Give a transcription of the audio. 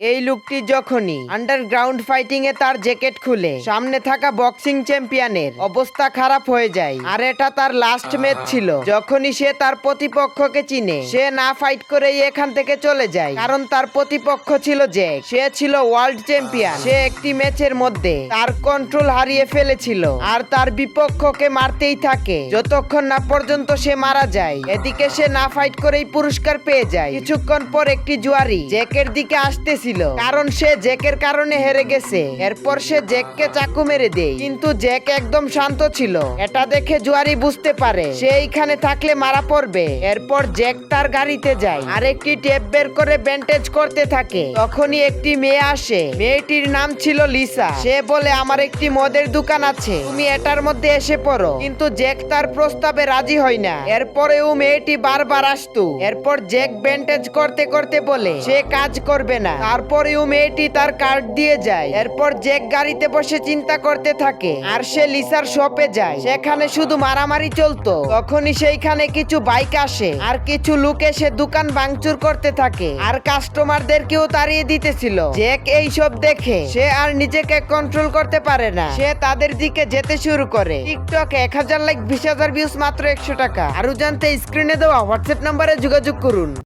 এই লোকটি যখনই আন্ডারগ্রাউন্ড ফাইটিং এ তার জ্যাকেট খুলে, সামনে থাকা বক্সিং চ্যাম্পিয়নের অবস্থা খারাপ হয়ে যায়। আর এটা তার লাস্ট ম্যাচ ছিল। যখনই সে তার প্রতিপক্ষকে চিনে, সে না ফাইট করে এখান থেকে চলে যায়। কারণ তার প্রতিপক্ষ ছিল জ্যাক সে ছিল ওয়ার্ল্ড চ্যাম্পিয়ন সে একটি ম্যাচের মধ্যে তার কন্ট্রোল হারিয়ে ফেলেছিল। আর তার বিপক্ষকে মারতেই থাকে। যতক্ষণ না পর্যন্ত সে মারা যায়, এদিকে সে না ফাইট করেই পুরস্কার পেয়ে যায়। কিছুক্ষণ পর একটি জুয়ারি জ্যাকের দিকে আসতেছিল কারণ সে জ্যাকের কারণে হেরে গেছে। এরপর সে জ্যাককে চাকু মেরে দেয়। কিন্তু জ্যাক একদম শান্ত ছিল। এটা দেখে জুয়ারি বুঝতে পারে, সে এইখানে থাকলে মারা পড়বে। এরপর জ্যাক তার গাড়িতে যায়। আর একটি টেপ বের করে ব্যান্ডেজ করতে থাকে। তখনই একটি মেয়ে আসে। মেয়েটির নাম ছিল লিসা। সে বলে, আমার একটি মদের দোকান আছে। তুমি এটার মধ্যে এসে পড়ো। কিন্তু জ্যাক তার প্রস্তাবে রাজি হয় না। এরপরেও মেয়েটি বারবার আসতো। এরপর জ্যাক ব্যান্ডেজ করতে করতে বলে, সে কাজ করবে না। তারপরেও মেয়েটি তার কার্ড দিয়ে যায়। এরপর জ্যাক গাড়িতে বসে চিন্তা করতে থাকে। আর সে লিসার শপে যায়। সেখানে শুধু মারামারি চলতো। তখনই সেইখানে কিছু বাইক আসে। আর কিছু লোক এসে দোকান ভাঙচুর করতে থাকে। আর কাস্টমারদেরকেও তাড়িয়ে দিতেছিল। জ্যাক এইসব দেখে সে আর নিজেকে কন্ট্রোল করতে পারে না। সে তাদের দিকে যেতে শুরু করে। টিকটক এক হাজার লাইক বিশ হাজার ভিউজ মাত্র একশো টাকা। আরও জানতে স্ক্রিনে দেওয়া হোয়াটসঅ্যাপ নাম্বারে যোগাযোগ করুন।